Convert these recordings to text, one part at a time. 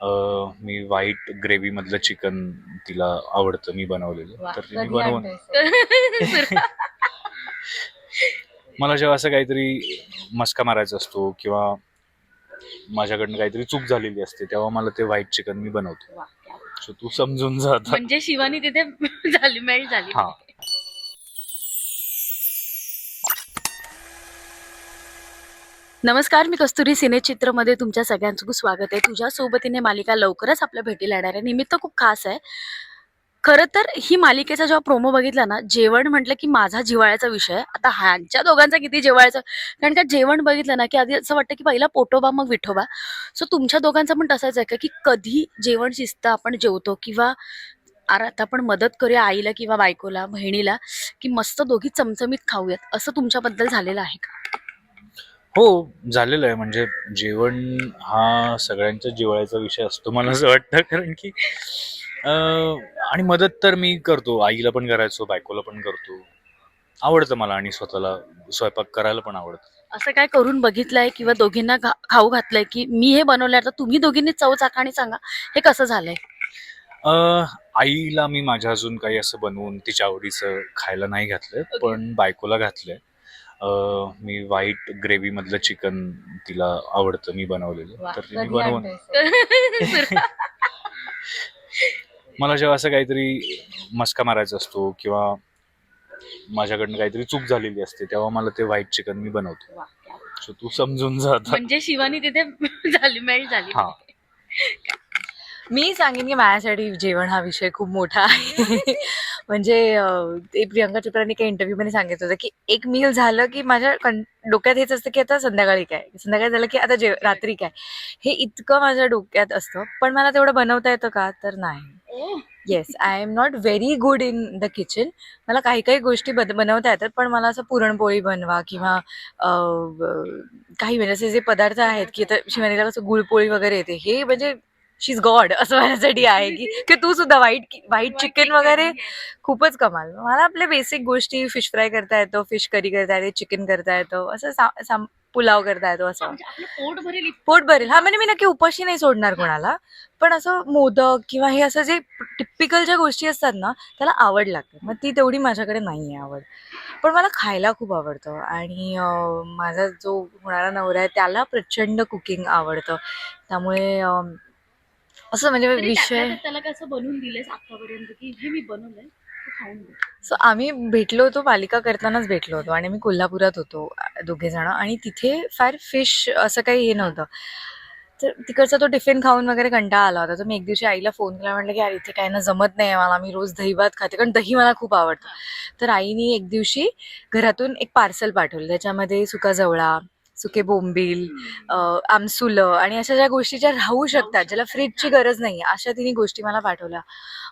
मी white gravy मधलं chicken तिला आवडतं मी बनवलेलं तर ती मी कधी बनवून? मला जेव्हा असं काहीतरी मस्का मारायचा असतो किंवा माझ्याकडनं काहीतरी चूक झालेली असते तेव्हा मला ते व्हाईट चिकन मी बनवतो. सो तू समजून जा आता. म्हणजे शिवानी तिथे झाली मेल्ट झाली हा नमस्कार मी कस्तुरी सिनेचित्रमध्ये तुमच्या सगळ्यांचं खूप स्वागत आहे. तुझ्या सोबतीने मालिका लवकरच आपल्या भेटीला येणार आहे. निमित्त खूप खास आहे. खरं तर ही मालिकेचा जेव्हा प्रोमो बघितला ना जेवण म्हटलं की माझा जिव्हाळ्याचा विषय. आता ह्यांच्या दोघांचा किती जेवायचा कारण का जेवण बघितलं ना की आधी असं वाटतं की पहिला पोटोबा मग विठोबा. सो तुमच्या दोघांचं पण तसंच आहे का की कधी जेवण शिजतं आपण जेवतो किंवा अरे आता आपण मदत करूया आईला किंवा बायकोला बहिणीला की मस्त दोघी चमचमीत खाऊयात? असं तुमच्याबद्दल झालेलं आहे का? हो झालेलं आहे. म्हणजे जेवण हा सगळ्यांच्या जिव्हाळ्याचा विषय असतो मला असं वाटतं. कारण की आणि मदत तर मी करतो. आईला पण करायचो बायकोला पण करतो. आवडतं मला आणि स्वतःला स्वयंपाक करायला पण आवडतं. असं काय करून बघितलंय किंवा दोघींना घा- खाऊ घातलंय की मी हे बनवलंय? आता तुम्ही दोघींनी चव चाका आणि सांगा. हे कसं झालंय? अं, आईला मी माझ्या अजून काही असं बनवून तिच्या आवडीचं खायला नाही Okay. पण बायकोला घातलंय. मी व्हाईट ग्रेव्ही मधलं चिकन तिला आवडतं मी बनवलेलं. तर ती मी बनवून मला जेव्हा असं काहीतरी मस्का मारायचा असतो किंवा माझ्याकडनं काहीतरी चूक झालेली असते तेव्हा मला ते व्हाईट चिकन मी बनवतो. सो तू समजून जा आता. म्हणजे शिवानी तिथे झाली मेल्ट झाली. हा. मी सांगेन की माझ्यासाठी जेवण हा विषय खूप मोठा आहे. म्हणजे ते प्रियंका चोप्राने काही इंटरव्ह्यू मध्ये सांगितलं होतं की एक मील झालं की माझ्या डोक्यात हेच असतं की आता संध्याकाळी काय? संध्याकाळी झालं की आता जेव रात्री काय? हे इतकं माझ्या डोक्यात असतं. पण मला तेवढं बनवता येतं का? तर नाही. Yes I am not very good in the kitchen मला काही काही गोष्टी बद बनवता येतात पण मला असं पुरणपोळी बनवा किंवा काही म्हणजे असे जे पदार्थ आहेत की आता शिवानीला कसं गुळपोळी वगैरे येते हे म्हणजे शी इज गॉड असं माझ्यासाठी आहे की की तू सुद्धा व्हाईट व्हाईट चिकन वगैरे खूपच कमाल. मला आपल्या बेसिक गोष्टी फिश फ्राय करता येतो फिश करी करता येते चिकन करता येतो असं पुलाव करता येतो असं. म्हणजे पोट भरेल पोट भरेल. हा म्हणजे मी नक्की उपाशी नाही सोडणार कोणाला पण असं मोदक किंवा हे असं जे टिपिकल ज्या गोष्टी असतात ना त्याला आवड लागते. मग ती तेवढी माझ्याकडे नाही आहे आवड. पण मला खायला खूप आवडतं आणि माझा जो होणारा नवरा आहे त्याला प्रचंड कुकिंग आवडतं. त्यामुळे असं म्हणजे विषय त्याला कसं बनवून दिलेस आतापर्यंत की हे मी बनवलंय तू खाऊन घे सो आम्ही भेटलो होतो पालिका करतानाच भेटलो होतो आणि मी कोल्हापुरात होतो दोघे जण आणि तिथे फार फिश असं काही हे नव्हतं. तर तिकडचा तो टिफिन खाऊन वगैरे कंटाळा आला होता. तर मी एक दिवशी आईला फोन केला म्हटलं की यार इथे काय ना जमत नाही मला मी रोज दही भात खाते कारण दही मला खूप आवडतं. तर आईने एक दिवशी घरातून एक पार्सल पाठवलं त्याच्यामध्ये सुका जवळा सुके बोंबील आमसुलं आणि अशा ज्या गोष्टी ज्या राहू शकतात ज्याला फ्रीजची गरज नाही अशा तिने गोष्टी मला पाठवल्या.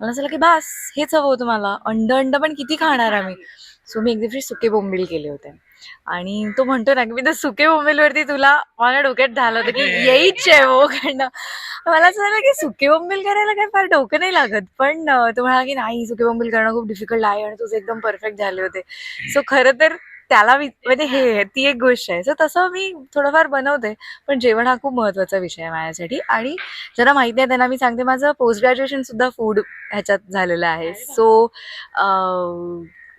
मला झालं की बास हेच हवं होतं मला. अंड अंड पण किती खाणार आम्ही. सो मी एक दिवशी सुके बोंबील केले होते. आणि तो म्हणतो ना की मी तर सुके बोंबीलवरती तुला माझ्या डोक्यात झालं होतं की येईच आहे वो कारण. मला असं झालं की सुके बोंबील करायला काय फार डोकं नाही लागत. पण तो म्हणाला की नाही सुके बोंबील करणं खूप डिफिकल्ट आहे आणि तुझे एकदम परफेक्ट झाले होते. सो खरं तर त्याला वि- म्हणजे हे ती एक गोष्ट आहे. सो तसं मी थोडंफार बनवते पण जेवण हा खूप महत्त्वाचा विषय आहे माझ्यासाठी. आणि ज्यांना माहिती आहे त्यांना मी सांगते माझं पोस्ट ग्रॅज्युएशन सुद्धा फूड ह्याच्यात झालेलं आहे. सो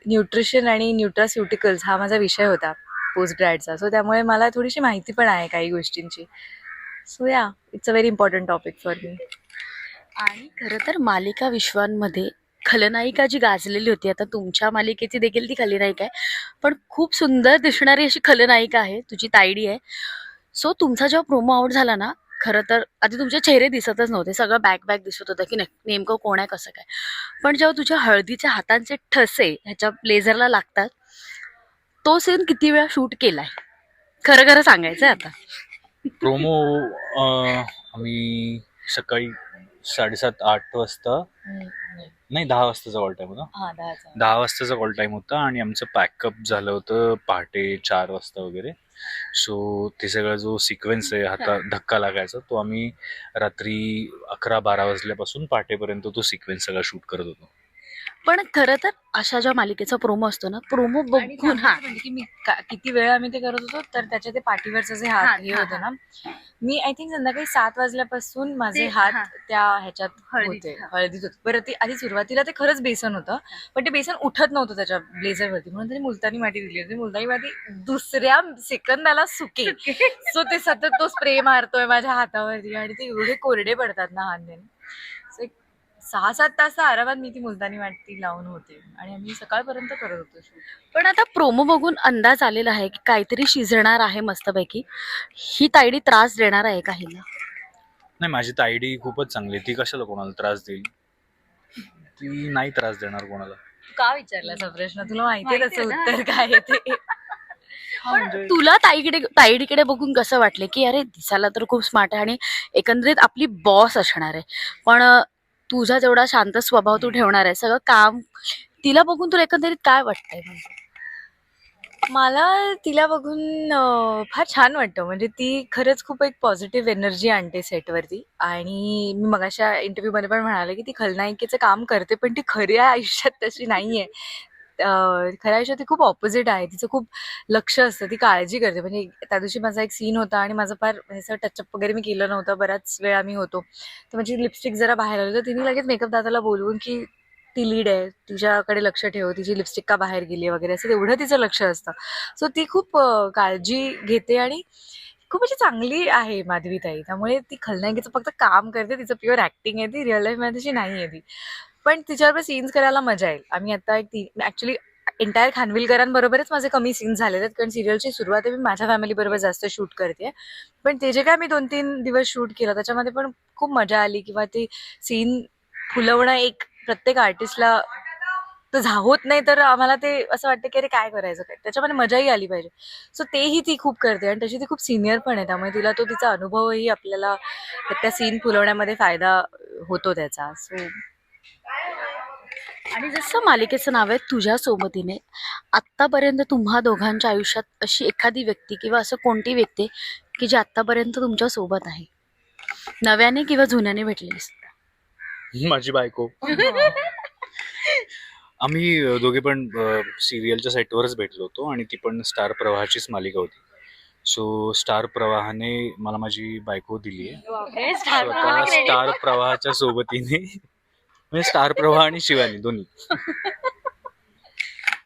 न्यूट्रिशन आणि न्यूट्रास्युटिकल्स हा माझा विषय होता पोस्ट ग्रॅडचा सो त्यामुळे मला थोडीशी माहिती पण आहे काही गोष्टींची. So yeah it's a very important topic for me आणि खरं तर मालिका विश्वांमध्ये खलनायिका जी गाजलेली होती आता तुमच्या मालिकेची देखील ती खलनायिका आहे. पण खूप सुंदर दिसणारी अशी खलनायिका आहे तुझी तायडी आहे. सो तुमचा जेव्हा प्रोमो आउट झाला ना खरं तर आधी तुमचे चेहरे दिसतच नव्हते सगळं बॅक बॅक दिसत होतं की नाही नेमकं कोण आहे कसं काय. पण जेव्हा तुझ्या हळदीच्या हातांचे ठसे ह्याच्या ब्लेझरला लागतात तो सीन किती वेळा शूट केलाय? खरं खरं सांगायचं आहे आता प्रोमो आम्ही सकाळी साडेसात आठ वाजता. नाही दहा वाजताचा कॉल टाइम होता. हा दहा वाजताचा कॉल टाइम होता आणि आमचं पॅकअप झालं होतं पहाटे चार वाजता वगैरे. सो ते सगळा जो सिक्वेन्स आहे हाता धक्का लागायचा तो आम्ही रात्री अकरा बारा वाजल्यापासून पहाटेपर्यंत तो सिक्वेन्स सगळा शूट करत होतो. पण खरं तर अशा ज्या मालिकेचा प्रोमो असतो ना प्रोमो बघून हा. म्हणजे की मी का- किती वेळ आम्ही ते करत होतो तर त्याच्या ते पाठीवरचं जे हात, हात हे हा, होतं ना मी आय थिंक संध्याकाळी सात वाजल्यापासून माझे ते- हात हा. त्या ह्याच्यात हळदीत, होते हा. हळदीत होते. बरं ते आधी सुरुवातीला ते खरंच बेसन होतं पण ते बेसन उठत नव्हतं त्याच्या ब्लेझरवरती. म्हणून त्याने मुलतानी माती दिली होती. मुलतानी माती दुसऱ्या सेकंदाला सुके. सो ते सतत तो स्प्रे मारतोय माझ्या हातावरती आणि ते एवढे कोरडे पडतात ना हात देणे सहा सात तास आरामात मी ती मुलतानी माती लावून होते. आणि आम्ही सकाळपर्यंत करत होतो. पण आता प्रोमो बघून अंदाज आलेला आहे की काहीतरी शिजणार आहे मस्तपैकी. ही तायडी त्रास देणार आहे का हिला? नाही माझी तायडी खूपच चांगली आहे. ती कशाला कोणाला त्रास देईल? ती नाही त्रास देणार कोणाला. तू का विचारलास हा प्रश्न? तुला माहितीये माहिती त्याचं आहे ना. उत्तर काय आहे ते. हा, पण म्हणजे- तुला ताईकडे ताईडीकडे बघून कसं वाटलं की अरे दिसायला तर खूप स्मार्ट आहे आणि एकंदरीत आपली बॉस असणार आहे. पण अं, तुझा जेवढा शांत स्वभाव तू ठेवणार आहे सगळं काम तिला बघून तुला एकंदरीत काय वाटतंय म्हणजे? मला तिला बघून अं, फार छान वाटतं. म्हणजे ती खरंच खूप एक पॉझिटिव्ह एनर्जी आणते सेटवरती आणि मी मगाशा इंटरव्ह्यू मध्ये पण म्हणाले की ती खलनायिकेचं काम करते पण ती खऱ्या आयुष्यात तशी नाहीये. खऱ्या आयुष्यात ती खूप ऑपोजिट आहे. तिचं खूप लक्ष असतं ती काळजी करते. म्हणजे त्या दिवशी माझा एक सीन होता आणि माझं फार म्हणजे ह्याचं टचअप वगैरे मी केलं नव्हतं. बराच वेळ आम्ही होतो. तर माझी लिपस्टिक जरा बाहेर आली तर तिने लगेच मेकअप दादाला बोलवून की ती लीड आहे. तिच्याकडे लक्ष ठेव. तिची लिपस्टिक का बाहेर गेली वगैरे. असं तेवढं तिचं लक्ष असतं. सो ती खूप काळजी घेते आणि खूप अशी चांगली आहे माधवी ताई त्यामुळे ती खलनायकीचं फक्त काम करते. तिचं प्युअर ऍक्टिंग आहे ती. रिअल लाईफमध्ये तशी नाही आहे ती. पण तिच्याबरोबर सीन्स करायला मजा येईल. आम्ही आता एक ऍक्च्युली एंटायर खानविलकरांबरोबरच माझे कमी सीन्स झालेले आहेत. कारण सिरियलची सुरुवात आहे मी माझ्या फॅमिली बरोबर जास्त शूट करते. पण ते जे काय मी दोन तीन दिवस शूट केलं त्याच्यामध्ये पण खूप मजा आली. किंवा ते सीन फुलवणं एक प्रत्येक आर्टिस्टला तर झा होत नाही तर आम्हाला ते असं वाटतं की अरे काय करायचं काय? त्याच्यामध्ये मजाही आली पाहिजे. सो तेही ती खूप करते. आणि तशी ती खूप सिनियर पण आहे. त्यामुळे तिला तो तिचा अनुभवही आपल्याला त्या सीन फुलवण्यामध्ये फायदा होतो त्याचा. सो आणि जसं मालिकेचं नाव आहे तुझ्या सोबतीने आत्तापर्यंत तुम्हा दोघांच्या आयुष्यात अशी एखादी व्यक्ती किंवा असं कोणती व्यक्ती की जी आत्तापर्यंत तुमच्यासोबत आहे? नव्याने किंवा जुन्याने भेटलीस माझी बायको. आम्ही दोघे पण सिरियलच्या सेटवरच भेटलो होतो आणि ती पण स्टार प्रवाहाचीच मालिका होती. सो स्टार प्रवाहाने मला माझी बायको दिली आहे स्टार प्रवाहाच्या सोबतीने म्हणजे स्टार प्रवाह आणि शिवानी दोन्ही.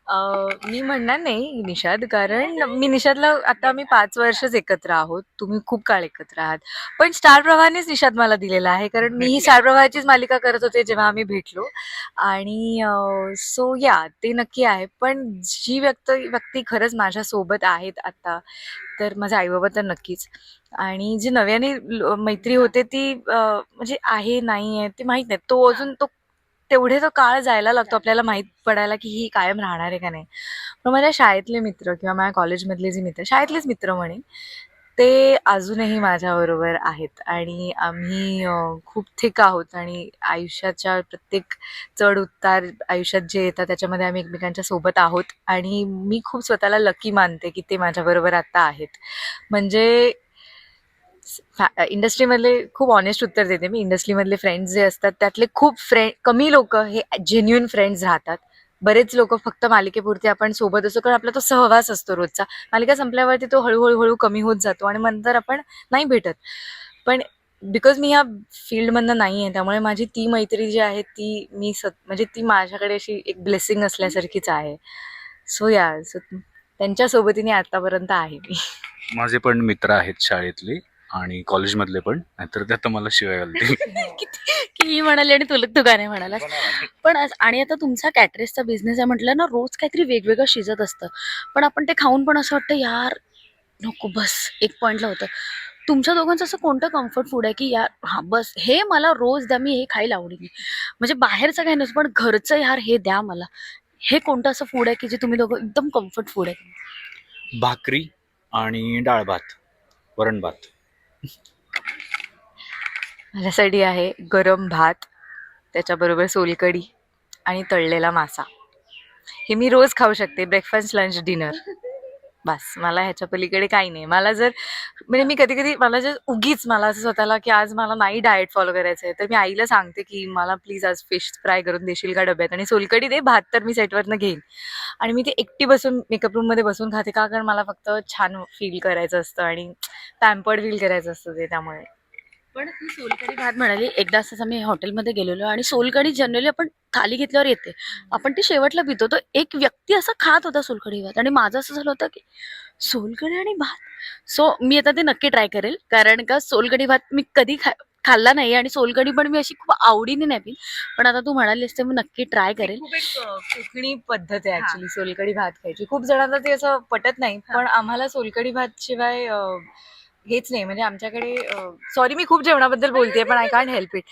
मी म्हणणार नाही निषाद कारण मी निषादला आता आम्ही पाच वर्षच एकत्र आहोत. तुम्ही खूप काळ एकत्र आहात. पण स्टार प्रवाहानेच निषाद मला दिलेला आहे कारण मी ही स्टार प्रवाहाचीच मालिका करत होते जेव्हा आम्ही भेटलो. आणि सो या ते नक्की आहे. पण जी व्यक्त व्यक्ती खरंच माझ्या सोबत आहेत आता तर माझे आईबाबा तर नक्कीच. आणि जी नव्याने मैत्री होते ती म्हणजे आहे नाही आहे ते माहीत नाही. तो अजून तो तेवढे तो काळ जायला लागतो आपल्याला माहीत पडायला की ही कायम राहणार आहे का नाही. पण माझ्या शाळेतले मित्र किंवा माझ्या कॉलेजमधले जे मित्र शाळेतलेच मित्र म्हणेन ते अजूनही माझ्याबरोबर आहेत. आणि आम्ही खूप थिक आहोत आणि आयुष्याच्या प्रत्येक चढ उतार आयुष्यात जे येतात त्याच्यामध्ये आम्ही एकमेकांच्या सोबत आहोत. आणि मी खूप स्वतःला लकी मानते की ते माझ्याबरोबर आता आहेत. म्हणजे इंडस्ट्रीमधले खूप ऑनेस्ट उत्तर देते मी. इंडस्ट्रीमधले फ्रेंड्स जे असतात त्यातले खूप फ्रेंड कमी लोक हे जेन्युन फ्रेंड्स राहतात. बरेच लोक फक्त मालिकेपुरते आपण सोबत असतो कारण आपला तो सहवास असतो रोजचा. मालिका संपल्यावरती तो हळूहळू हळू कमी होत जातो आणि नंतर आपण नाही भेटत. पण बिकॉज मी ह्या फील्डमधनं नाही आहे त्यामुळे माझी ती मैत्री जी आहे ती मी सत म्हणजे ती माझ्याकडे अशी एक ब्लेसिंग असल्यासारखीच आहे. सो या सो त्यांच्या सोबतीने आतापर्यंत आहे मी. माझे पण मित्र आहेत शाळेतले. आणि कॉलेजमधले पण नाहीतर ते आता मला शिवाय घालतील. की ही म्हणाली आणि तुला तू गाणे म्हणालास पण आज- आणि आता तुमचा कॅटरेसचा बिझनेस आहे म्हटलं ना रोज काहीतरी वेगवेगळं शिजत असतं. पण आपण ते खाऊन पण असं वाटतं यार नको बस एक पॉईंटला होतं. तुमच्या दोघांचं असं कोणतं कम्फर्ट फूड आहे की यार हा बस हे मला रोज द्या मी हे खायला आवडेल म्हणजे बाहेरचं काही नसतं पण घरचं यार हे द्या मला. हे कोणतं असं फूड आहे की जे तुम्ही दोघं एकदम कम्फर्ट फूड आहे? भाकरी आणि डाळ भात वरण भात. माझ्यासाठी आहे गरम भात त्याच्याबरोबर सोलकढी आणि तळलेला मासा. हे मी रोज खाऊ शकते ब्रेकफास्ट लंच डिनर बस मला ह्याच्या पलीकडे काही नाही. मला जर म्हणजे मी कधी कधी मला जर उगीच मला असं स्वतःला की आज मला नाही डाएट फॉलो करायचं आहे तर मी आईला सांगते की मला प्लीज आज फिश फ्राय करून देशील का डब्यात? आणि सोलकडी दे भात तर मी सेटवरनं घेईन. आणि मी ते एकटी बसून मेकअप रूममध्ये बसून खाते का? कारण मला फक्त छान फील करायचं असतं आणि पॅम्पर्ड फील करायचं असतं ते त्यामुळे. पण ती सोलकढी भात म्हणाली एकदा असंच आम्ही हॉटेलमध्ये गेलेलो आणि सोलकढी जनरली आपण थाली घेतल्यावर येते. आपण ती शेवटला पितो. तो एक व्यक्ती असा खात होता सोलकढी भात आणि माझं असं झालं होतं की सोलकढी आणि भात. सो मी आता ते नक्की ट्राय करेल. कारण का सोलकढी भात मी कधी खा खाल्ला नाही आणि सोलकढी पण मी अशी खूप आवडीने नाही पिन पण आता तू म्हणालीस ते मी नक्की ट्राय करेल. खूप एक अ, कोकणी पद्धत आहे ऍक्च्युली सोलकडी भात खायची. खूप जणांना ते असं पटत नाही. पण आम्हाला सोलकडी भात शिवाय हेच नाही म्हणजे आमच्याकडे सॉरी मी खूप जेवणाबद्दल बोलते पण आय कांट हेल्प इट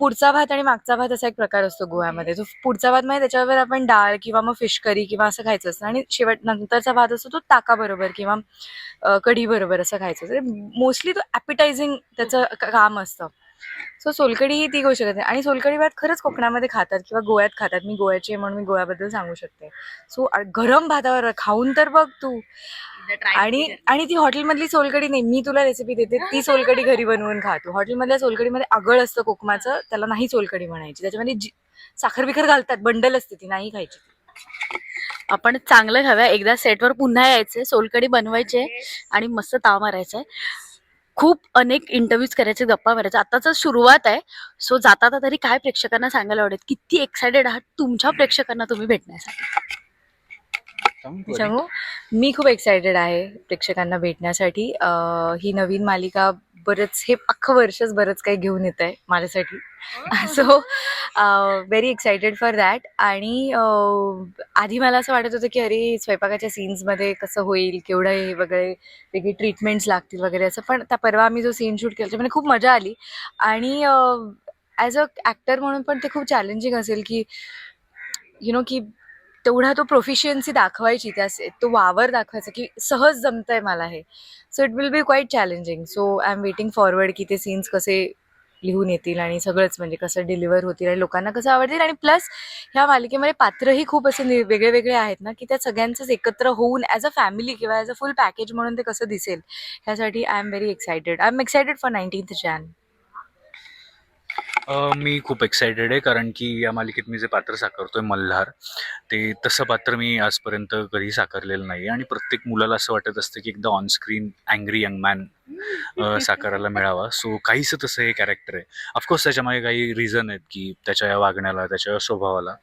पुढचा भात आणि मागचा भात असा एक प्रकार असतो गोव्यामध्ये. तो पुढचा भात म्हणजे त्याच्यावर आपण डाळ किंवा मग फिश करी किंवा असं खायचं असतं आणि शेवट नंतरचा भात असतो तो ताकाबरोबर किंवा कढी बरोबर असं खायचं असतं. म्हणजे मोस्टली तो ॲपिटायझिंग त्याचं काम असतं. सो सोलकडी ही ती गोष्ट आहे आणि सोलकडी भात खरंच कोकणामध्ये खातात किंवा गोव्यात खातात. मी गोव्याची आहे म्हणून मी गोव्याबद्दल सांगू शकते. सो गरम भातावर खाऊन तर बघ तू. आणि आणि ती हॉटेलमधली सोलकडी नाही. मी तुला रेसिपी देते. ती सोलकडी घरी बनवून खा तू. हॉटेलमधल्या सोलकडीमध्ये आगळ असतं कोकमाचं. त्याला नाही सोलकडी म्हणायची. त्याच्यामध्ये साखर बिखर घालतात. बंडल असते ती. नाही खायची आपण चांगलं खाव्या एकदा सेटवर पुन्हा यायचंय. सोलकडी बनवायची आणि मस्त ताव मारायचा आहे. खूप अनेक इंटरव्ह्यूज करायचे गप्पा मारायचे. आताच सुरुवात आहे. सो जाता जाता तरी काय प्रेक्षकांना सांगायला आवडेल? किती एक्सायटेड आहात तुमच्या प्रेक्षकांना तुम्ही भेटण्यासाठी? मी सांगू मी खूप एक्सायटेड आहे प्रेक्षकांना भेटण्यासाठी. ही नवीन मालिका बरंच हे अख्खं वर्षच बरंच काही घेऊन येत आहे माझ्यासाठी. So very excited for that आणि आधी मला असं वाटत होतं की अरे स्वयंपाकाच्या सीन्समध्ये कसं होईल केवढं हे वगैरे वेगळी ट्रीटमेंट्स लागतील वगैरे असं. पण त्या परवा आम्ही जो सीन शूट केला त्याच्यामध्ये खूप मजा आली. आणि ॲज अ ॲक्टर म्हणून पण ते खूप चॅलेंजिंग असेल की यु नो की तेवढा तो प्रोफिशियन्सी दाखवायची त्या तो वावर दाखवायचा की सहज जमतंय मला हे. So it will be quite challenging so I am waiting forward की ते सीन्स कसे लिहून येतील आणि सगळंच म्हणजे कसं डिलिव्हर होतील आणि लोकांना कसं आवडतील. आणि प्लस ह्या मालिकेमध्ये पात्रही खूप असे नि- वेगळे वेगळे आहेत ना की त्या सगळ्यांचंच एकत्र होऊन ॲज अ फॅमिली किंवा ॲज अ फुल पॅकेज म्हणून ते कसं दिसेल ह्यासाठी I am very excited I am excited for nineteenth Jan मी खूप एक्सायटेड आहे कारण की या मालिकेत मी जे पात्र साकारतोय मल्हार ते तसं पात्र मी आजपर्यंत कधी साकारलेलं नाही आणि प्रत्येक मुलाला असं वाटत असतं की एकदा ऑनस्क्रीन अँग्री यंग मॅन साकारायला मिळावा. सो काहीसं तसं हे कॅरेक्टर आहे. ऑफकोर्स त्याच्यामागे काही रिझन आहेत की त्याच्या या वागण्याला त्याच्या या स्वभावाला.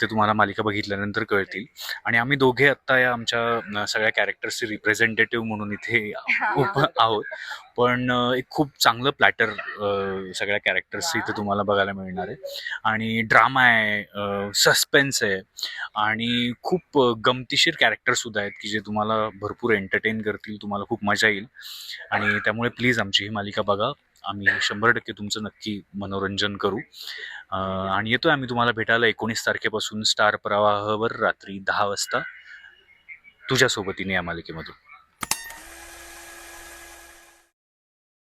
ते तुम्हाला मालिका बघितल्यानंतर कळतील. आणि आम्ही दोघे आत्ता या आमच्या सगळ्या कॅरेक्टर्सचे रिप्रेझेंटेटिव्ह म्हणून इथे आहोत. पण एक खूप चांगलं प्लॅटर सगळ्या कॅरेक्टर्स इथे तुम्हाला बघायला मिळणार आहे. आणि ड्रामा आहे सस्पेन्स आहे. आणि खूप गमतीशीर कॅरेक्टर सुद्धा आहेत की जे तुम्हाला भरपूर एंटरटेन करतील तुम्हाला खूप मजा येईल. आणि त्यामुळे प्लीज आमची ही मालिका बघा. आम्ही शंभर टक्के तुमचं नक्की मनोरंजन करू. आणि येतोय आम्ही तुम्हाला भेटायला एकोणीस तारखेपासून स्टार प्रवाहावर रात्री दहा वाजता. तुझ्या सोबतीने या मालिकेमधून.